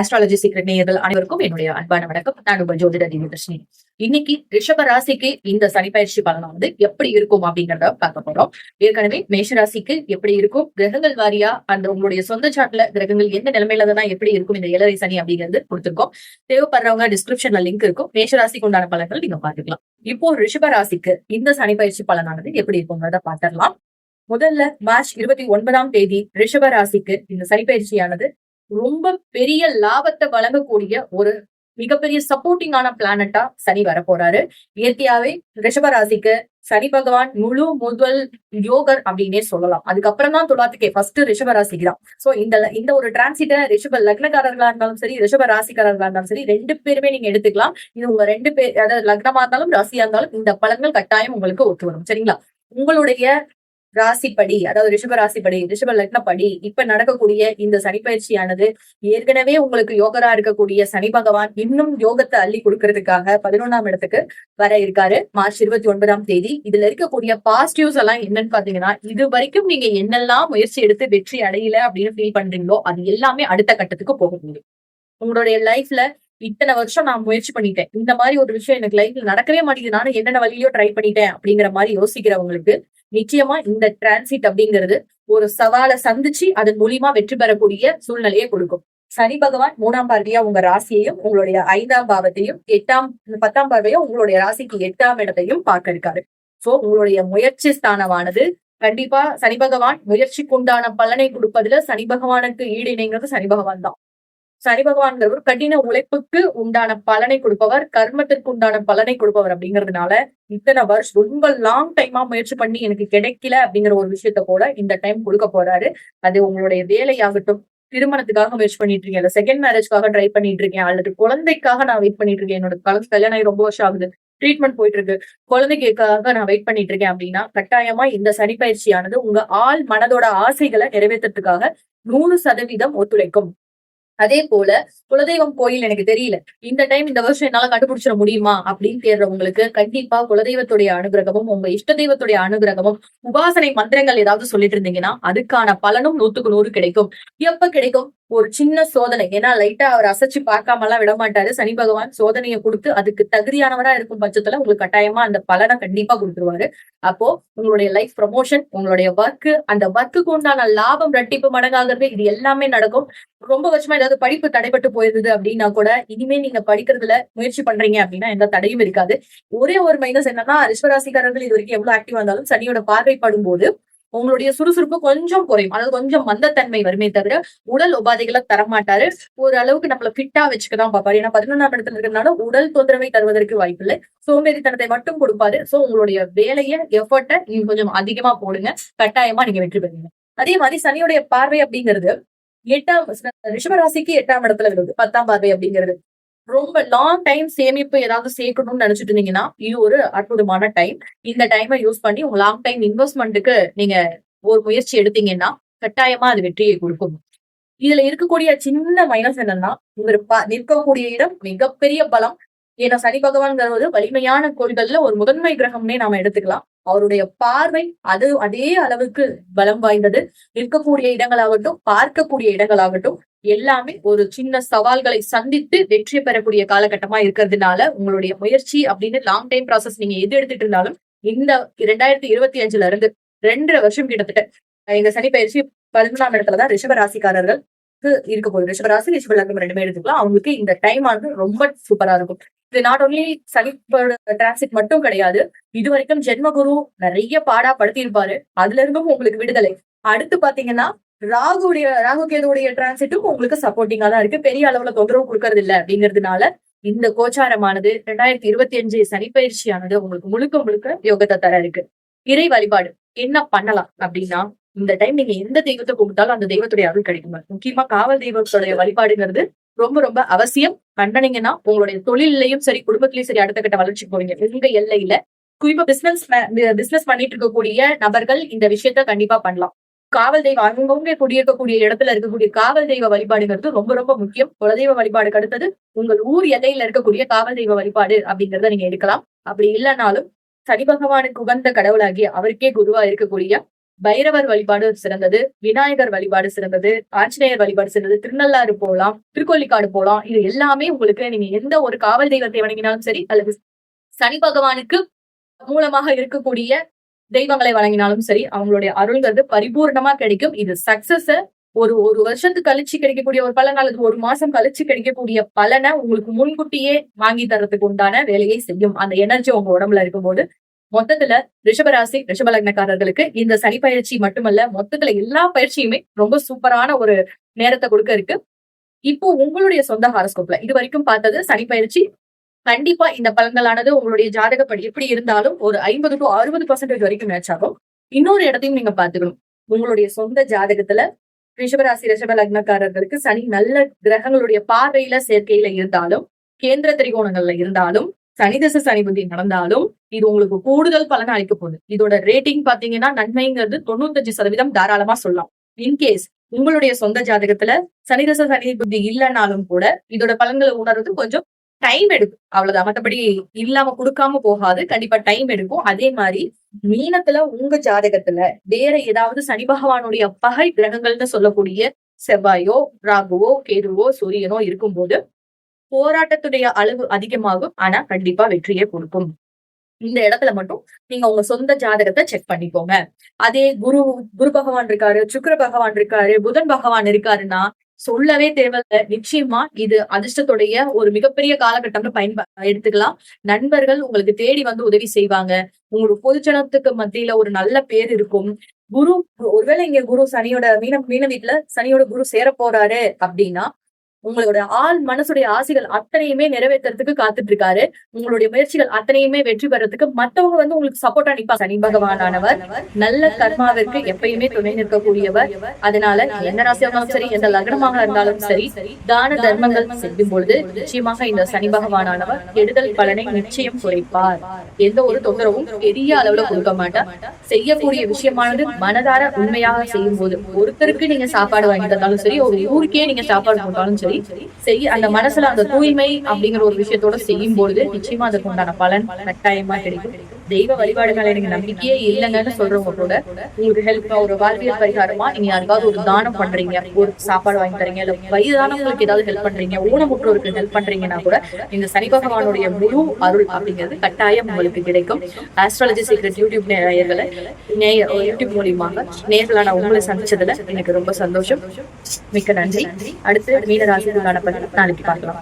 Astrology secret நேயர்கள் அனைவருக்கும் என்னுடைய அன்பான வணக்கம். நான் உங்கள் ஜோதிட தீபதர்ஷினி இன்னைக்கு ரிஷப ராசிக்கு இந்த சனி பயிற்சி வந்து எப்படி இருக்கும் அப்படிங்கறத பார்க்க போறோம். ஏற்கனவே மேஷ ராசிக்கு எப்படி இருக்கும்? கிரகங்கள் வாரியா? அந்த உங்களுடைய சொந்த சாட்ல கிரகங்கள் எந்த நிலைமையில தான் எப்படி இருக்கும்? இந்த இளரை சனி அப்படிங்கிறது கொடுத்திருக்கோம். தேவைப்படுறவங்க டிஸ்கிரிப்ஷன்ல லிங்க் இருக்கும். மேஷ ராசிக்கு உண்டான பலன்கள் நீங்க பாத்துக்கலாம் இப்போ ரிஷப ராசிக்கு இந்த சனி பயிற்சி பலனானது எப்படி இருக்குங்கிறத பாத்திரலாம் முதல்ல மார்ச் இருபத்தி ஒன்பதாம் தேதி ரிஷப ராசிக்கு இந்த சனி பயிற்சியானது ரொம்ப பெரிய லாபத்தை வழங்கக்கூடிய ஒரு மிகப்பெரிய சப்போர்ட்டிங்கான பிளானட்டா சனி வரப்போறாரு. இயற்கையாவே ரிஷப ராசிக்கு சனி பகவான் முழு முதல் யோகர் அப்படின்னே சொல்லலாம். அதுக்கப்புறம் தான் துலாத்துக்கே. ஃபர்ஸ்ட் ரிஷப ராசிக்கு தான் சோ இந்த இந்த ஒரு டிரான்சிட்ட ரிஷப லக்னக்காரர்களா இருந்தாலும் சரி ரிஷப ராசிக்காரர்களா இருந்தாலும் சரி ரெண்டு பேருமே நீங்க எடுத்துக்கலாம். இது உங்க ரெண்டு பேர் அதாவது லக்னமா இருந்தாலும் ராசியா இருந்தாலும் இந்த பலன்கள் கட்டாயம் உங்களுக்கு ஒத்து வரும். சரிங்களா? உங்களுடைய ராசிப்படி அதாவது ரிஷப ராசிப்படி ரிஷப லக்னப்படி இப்ப நடக்கக்கூடிய இந்த சனி பயிற்சியானது ஏற்கனவே உங்களுக்கு யோகரா இருக்கக்கூடிய சனி பகவான் இன்னும் யோகத்தை அள்ளி கொடுக்கறதுக்காக பதினொன்னாம் இடத்துக்கு வர இருக்காரு. மார்ச் இருபத்தி ஒன்பதாம் தேதி. இதுல இருக்கக்கூடிய பாசிட்டிவ்ஸ் எல்லாம் என்னன்னு பாத்தீங்கன்னா இது வரைக்கும் நீங்க என்னெல்லாம் முயற்சி எடுத்து வெற்றி அடையல அப்படின்னு ஃபீல் பண்றீங்களோ அது எல்லாமே அடுத்த கட்டத்துக்கு போக முடியும் உங்களுடைய லைஃப்ல இத்தனை வருஷம் நான் முயற்சி பண்ணிட்டேன். இந்த மாதிரி ஒரு விஷயம் எனக்கு லைஃப்ல நடக்கவே மாட்டேங்குது. நானும் என்னென்ன வழியோ ட்ரை பண்ணிட்டேன் அப்படிங்கிற மாதிரி யோசிக்கிறவங்களுக்கு நிச்சயமா இந்த டிரான்சிட் அப்படிங்கிறது ஒரு சவாலை சந்திச்சு அதன் மூலியமா வெற்றி பெறக்கூடிய சூழ்நிலையை கொடுக்கும். சனி பகவான் மூணாம் பார்வையா உங்க ராசியையும் உங்களுடைய ஐந்தாம் பாவத்தையும் எட்டாம் பத்தாம் பார்வையா உங்களுடைய ராசிக்கு எட்டாம் இடத்தையும் பார்க்க இருக்காரு சோ உங்களுடைய முயற்சி ஸ்தானமானது கண்டிப்பா சனி பகவான் முயற்சிக்குண்டான பலனை கொடுப்பதுல சனி பகவானுக்கு ஈடு இணைங்கிறது சனி பகவான் தான். சனி பகவான்கிறவர் கடின உழைப்புக்கு உண்டான பலனை கொடுப்பவர் கர்மத்திற்கு உண்டான பலனை கொடுப்பவர் அப்படிங்கிறதுனால இத்தனை வருஷம் ரொம்ப லாங் டைமா முயற்சி பண்ணி எனக்கு கிடைக்கல அப்படிங்கிற ஒரு விஷயத்த கூட இந்த டைம் கொடுக்க போறாரு. அது உங்களுடைய வேலையாகட்டும் திருமணத்துக்காக முயற்சி பண்ணிட்டு இருக்கேன் இல்ல செகண்ட் மேரேஜ்க்காக ட்ரை பண்ணிட்டு இருக்கேன் அல்லது குழந்தைக்காக நான் வெயிட் பண்ணிட்டு இருக்கேன். என்னோட கலந்து கல்யாணம் ரொம்ப வருஷம் ஆகுது ட்ரீட்மெண்ட் போயிட்டு இருக்கு. குழந்தைக்காக நான் வெயிட் பண்ணிட்டு இருக்கேன் அப்படின்னா கட்டாயமா இந்த சனி பயிற்சியானது உங்க ஆள் மனதோட ஆசைகளை நிறைவேற்றத்துக்காக நூறு சதவீதம் ஒத்துழைக்கும். அதே போல குலதெய்வம் கோயில் எனக்கு தெரியல. இந்த டைம் இந்த வருஷம் என்னால கண்டுபிடிச்சிட முடியுமா? அப்படின்னு தேடுறவங்களுக்கு கண்டிப்பா குலதெய்வத்துடைய அனுகிரகமும் உங்க இஷ்ட தெய்வத்துடைய அனுகிரகமும் உபாசனை மந்திரங்கள் ஏதாவது சொல்லிட்டு இருந்தீங்கன்னா அதுக்கான பலனும் நூத்துக்கு நூறு கிடைக்கும். எப்ப கிடைக்கும்? ஒரு சின்ன சோதனை. ஏன்னா லைட்டா அவர் அசைச்சு பார்க்காம எல்லாம் விட மாட்டாரு. சனி பகவான் சோதனையை கொடுத்து அதுக்கு தகுதியானவரா இருக்கும் பட்சத்துல உங்களுக்கு கட்டாயமா அந்த பலனை கண்டிப்பா கொடுத்துருவாரு. அப்போ உங்களுடைய லைஃப் ப்ரமோஷன் உங்களுடைய ஒர்க் அந்த ஒர்க்குக்கு உண்டான லாபம் ரெட்டிப்பு மடங்காகிறது இது எல்லாமே நடக்கும். ரொம்ப வருஷமா ஏதாவது படிப்பு தடைப்பட்டு போயிருந்தது அப்படின்னா கூட இனிமே நீங்க படிக்கிறதுல முயற்சி பண்றீங்க அப்படின்னா எந்த தடையும் இருக்காது. ஒரே ஒரு மைனஸ் என்னன்னா ரிஷ்வராசிக்காரர்கள் இது வரைக்கும் எவ்வளவு ஆக்டிவா இருந்தாலும் சனியோட பார்வைப்படும் போது உங்களுடைய சுறுசுறுப்பு கொஞ்சம் குறையும். அதாவது கொஞ்சம் மந்தத்தன்மை வருமே தவிர உடல் உபாதைகளை தரமாட்டாரு. ஒரு அளவுக்கு நம்மள ஃபிட்டா வச்சுக்கதான் பார்ப்பாரு. ஏன்னா பதினொன்றாம் இடத்துல இருக்கிறதுனால உடல் தொந்தரவை தருவதற்கு வாய்ப்பில்லை சோம்பேறித்தனத்தை மட்டும் கொடுப்பாரு. சோ உங்களுடைய வேலையை எஃபர்ட்டை நீங்க கொஞ்சம் அதிகமா போடுங்க. கட்டாயமா நீங்க வெற்றி பெறுவீங்க. அதே மாதிரி சனியுடைய பார்வை அப்படிங்கிறது எட்டாம் ரிஷபராசிக்கு எட்டாம் இடத்துல இருக்குது. பத்தாம் பார்வை அப்படிங்கிறது. ரொம்ப லாங் டைம் சேமிப்பு ஏதாவது சேர்க்கணும்னு நினைச்சிட்டு இருந்தீங்கன்னா இது ஒரு அற்புதமான டைம் இந்த டைமை யூஸ் பண்ணி உங்க லாங் டைம் இன்வெஸ்ட்மெண்ட்டுக்கு நீங்க ஒரு முயற்சி எடுத்தீங்கன்னா கட்டாயமா அது வெற்றியை கொடுக்கும். இதுல இருக்கக்கூடிய சின்ன மைனஸ் என்னன்னா இவர் நிற்கக்கூடிய இடம் மிகப்பெரிய பலம். ஏன்னா சனி பகவான்ங்கிறது வலிமையான கோள்கள்ல ஒரு முதன்மை கிரகம்னே நாம எடுத்துக்கலாம். அவருடைய பார்வை அது அதே அளவுக்கு பலம் வாய்ந்தது. நிற்கக்கூடிய இடங்களாகட்டும் பார்க்கக்கூடிய இடங்களாகட்டும் எல்லாமே ஒரு சின்ன சவால்களை சந்தித்து வெற்றி பெறக்கூடிய காலகட்டமா இருக்கிறதுனால உங்களுடைய முயற்சி அப்படின்னு லாங் டைம் ப்ராசஸ் நீங்க எது எடுத்துட்டு இருந்தாலும் இந்த இரண்டாயிரத்தி இருபத்தி அஞ்சுல இருந்து ரெண்டரை வருஷம் கிட்டத்தட்ட இந்த சனி பயிற்சி பதினொன்றாம் இடத்துலதான் ரிஷப ராசிக்காரர்கள் இருக்க போகுது. ரிஷப ராசி ரிஷப லக்னம் ரெண்டுமே எடுத்துக்கலாம். அவங்களுக்கு இந்த டைம் வந்து ரொம்ப சூப்பரா இருக்கும். இது நாட் ஓன்லி சனி டிரான்சிட் மட்டும் கிடையாது இது வரைக்கும் ஜென்மகுரு நிறைய பாடா படுத்தியிருப்பாரு. அதுல இருந்தும் உங்களுக்கு விடுதலை. அடுத்து பாத்தீங்கன்னா ராகுடைய ராகு கேதுடைய டிரான்சிட்டும் உங்களுக்கு சப்போர்ட்டிங்கா தான் இருக்கு. பெரிய அளவுல தொந்தரவு கொடுக்கறது இல்ல அப்படிங்கிறதுனால இந்த கோச்சாரமானது ரெண்டாயிரத்தி இருபத்தி அஞ்சு சனிப்பயிற்சியானது உங்களுக்கு முழுக்க முழுக்க யோகத்தை தர இருக்கு. இறை வழிபாடு. என்ன பண்ணலாம் அப்படின்னா இந்த டைம் நீங்க எந்த தெய்வத்தை கும்பிட்டாலும் அந்த தெய்வத்துடைய அருள் கிடைக்கும் முக்கியமா காவல் தெய்வத்துடைய வழிபாடுங்கிறது ரொம்ப ரொம்ப அவசியம். கண்டனீங்கன்னா உங்களுடைய தொழிலையும் சரி குடும்பத்திலயும் சரி அடுத்த கட்ட வளர்ச்சி போவீங்க. உங்க எல்லையில குறிப்பா பிசினஸ் பிசினஸ் பண்ணிட்டு இருக்கக்கூடிய நபர்கள் இந்த விஷயத்த கண்டிப்பா பண்ணலாம். காவல் தெய்வம் அவங்கவுங்க குடியிருக்கக்கூடிய இடத்துல இருக்கக்கூடிய காவல் தெய்வ வழிபாடுங்கிறது ரொம்ப ரொம்ப முக்கியம். குலதெய்வ வழிபாடுக்கு அடுத்தது உங்கள் ஊர் எல்லையில இருக்கக்கூடிய காவல் தெய்வ வழிபாடு அப்படிங்கறத நீங்க எடுக்கலாம். அப்படி இல்லைனாலும் சனி பகவானுக்கு உகந்த கடவுளாகி அவருக்கே குருவா இருக்கக்கூடிய பைரவர் வழிபாடு சிறந்தது விநாயகர் வழிபாடு சிறந்தது ஆஞ்சநேயர் வழிபாடு சிறந்தது திருநள்ளாறு போகலாம் திருக்கொல்லிக்காடு போகலாம் இது எல்லாமே உங்களுக்கு நீங்க எந்த ஒரு காவல் தெய்வத்தை வணங்கினாலும் சரி அல்லது சனி பகவானுக்கு மூலமாக இருக்கக்கூடிய தெய்வங்களை வழங்கினாலும் சரி அவங்களுடைய அருள்ங்கிறது பரிபூர்ணமா கிடைக்கும். இது சக்சஸ் ஒரு ஒரு வருஷத்துக்கு கழிச்சு கிடைக்கக்கூடிய ஒரு பலன் அல்லது ஒரு மாசம் கழிச்சு கிடைக்கக்கூடிய பலனை உங்களுக்கு முன்கூட்டியே வாங்கி தரதுக்கு உண்டான வேலையை செய்யும். அந்த எனர்ஜி உங்க உடம்புல இருக்கும்போது மொத்தத்துல ரிஷபராசி ரிஷபலக்னக்காரர்களுக்கு இந்த சனி பயிற்சி மட்டுமல்ல மொத்தத்துல எல்லா பயிற்சியுமே ரொம்ப சூப்பரான ஒரு நேரத்தை கொடுக்க இருக்கு. இப்போ உங்களுடைய சொந்த ஹாரஸ்கோப்ல இது வரைக்கும் பார்த்தது சனி பயிற்சி. கண்டிப்பா இந்த பலன்களானது உங்களுடைய ஜாதகப்படி எப்படி இருந்தாலும் ஒரு ஐம்பது டு அறுபது பர்சன்டேஜ் வரைக்கும் மேட்ச் ஆகும். இன்னொரு இடத்தையும் நீங்க பாத்துக்கணும் உங்களுடைய சொந்த ஜாதகத்துல ரிஷபராசி ரிஷப லக்னக்காரர்களுக்கு சனி நல்ல கிரகங்களுடைய பார்வையில சேர்க்கையில இருந்தாலும் கேந்திர திரிகோணங்கள்ல இருந்தாலும் சனிதச சனி புத்தி நடந்தாலும் இது உங்களுக்கு கூடுதல் பலன் அளிக்க போகுது. இதோட ரேட்டிங் பாத்தீங்கன்னா நன்மைங்கிறது தொண்ணூத்தஞ்சு சதவீதம் தாராளமா சொல்லலாம். இன்கேஸ் உங்களுடைய சொந்த ஜாதகத்துல சனிதச சனி புத்தி இல்லைனாலும் கூட இதோட பலன்களை உணர்றது கொஞ்சம் டைம் எடுக்கும். அவ்வளவுதான். மற்றபடி இல்லாம கொடுக்காம போகாது. கண்டிப்பா டைம் எடுக்கும். அதே மாதிரி மீனத்துல உங்க ஜாதகத்துல வேற ஏதாவது சனி பகவானுடைய பகை கிரகங்கள்னு சொல்லக்கூடிய செவ்வாயோ ராகுவோ கேதுவோ சூரியனோ இருக்கும்போது போராட்டத்துடைய அளவு அதிகமாகும். ஆனா கண்டிப்பா வெற்றியை கொடுக்கும். இந்த இடத்துல மட்டும் நீங்க உங்க சொந்த ஜாதகத்தை செக் பண்ணிக்கோங்க. அதே குரு குரு பகவான் இருக்காரு சுக்கர பகவான் இருக்காரு புதன் பகவான் இருக்காருன்னா சொல்லவே தேவையில்ல. நிச்சயமா இது அதிர்ஷ்டத்துடைய ஒரு மிகப்பெரிய காலகட்டம்னு பயன்ப எடுத்துக்கலாம். நண்பர்கள் உங்களுக்கு தேடி வந்து உதவி செய்வாங்க. உங்களுக்கு பொதுஜனத்துக்கு மத்தியில ஒரு நல்ல பேர் இருக்கும். குரு ஒருவேளை இங்க குரு சனியோட மீன மீன வீட்டுல சனியோட குரு சேர போறாரு அப்படின்னா உங்களோட ஆள் மனசுடைய ஆசைகள் அத்தனையுமே நிறைவேற்றுறதுக்கு காத்துட்டு இருக்காரு உங்களுடைய முயற்சிகள் அத்தனையுமே வெற்றி பெறதுக்கு மத்தவங்க வந்து உங்களுக்கு சப்போர்ட்டா நிப்பா சனி பகவானவர் நல்ல கர்மாவிற்கு எப்பயுமே துணை நிற்கக்கூடியவர். அதனால எந்த ராசியாக இருந்தாலும் சரி எந்த லக்னமாக இருந்தாலும் சரி தான தர்மங்கள் செய்யும் பொழுது நிச்சயமாக இந்த சனி பகவானவர் கெடுதல் பலனை நிச்சயம் குறைப்பார். எந்த ஒரு தொந்தரவும் பெரிய அளவுல கொடுக்க மாட்டார். செய்யக்கூடிய விஷயமானது மனதார உண்மையாக செய்யும் போது ஒருத்தருக்கு நீங்க சாப்பாடு வாங்கி தந்தாலும் சரி ஒரு ஊருக்கே நீங்க சாப்பாடு போட்டாலும் சரி செய்ய அந்த மனசுல அந்த தூய்மை அப்படிங்கிற ஒரு விஷயத்தோட செய்யும் பொழுது நிச்சயமா அதுக்கு உண்டான பலன் கட்டாயமா கிடைக்கும். தெய்வ வழிபாடுகள் நீங்க நம்பிக்கையே இல்லைங்கன்னு சொல்றவங்க கூட உங்களுக்கு ஹெல்ப் ஒரு வாழ்வியல் பரிகாரமா நீங்க யாருக்காவது ஒரு தானம் பண்றீங்க ஒரு சாப்பாடு வாங்கி தரீங்க இல்ல வயதானவங்களுக்கு ஏதாவது ஹெல்ப் பண்றீங்க ஊனமுற்றோருக்கு ஹெல்ப் பண்றீங்கன்னா கூட இந்த சனி பகவானுடைய முழு அருள் அப்படிங்கிறது கட்டாயம் உங்களுக்கு கிடைக்கும். ஆஸ்ட்ராலஜி சீக்ரெட் யூடியூப் நேயர்களை நேய யூடியூப் மூலியமாக நேர்களா நான் உங்களை சந்திச்சதுல எனக்கு ரொம்ப சந்தோஷம். மிக்க நன்றி. அடுத்து மீன ராசிக்குள்ளான பற்றி நாளைக்கு பார்க்கலாம்.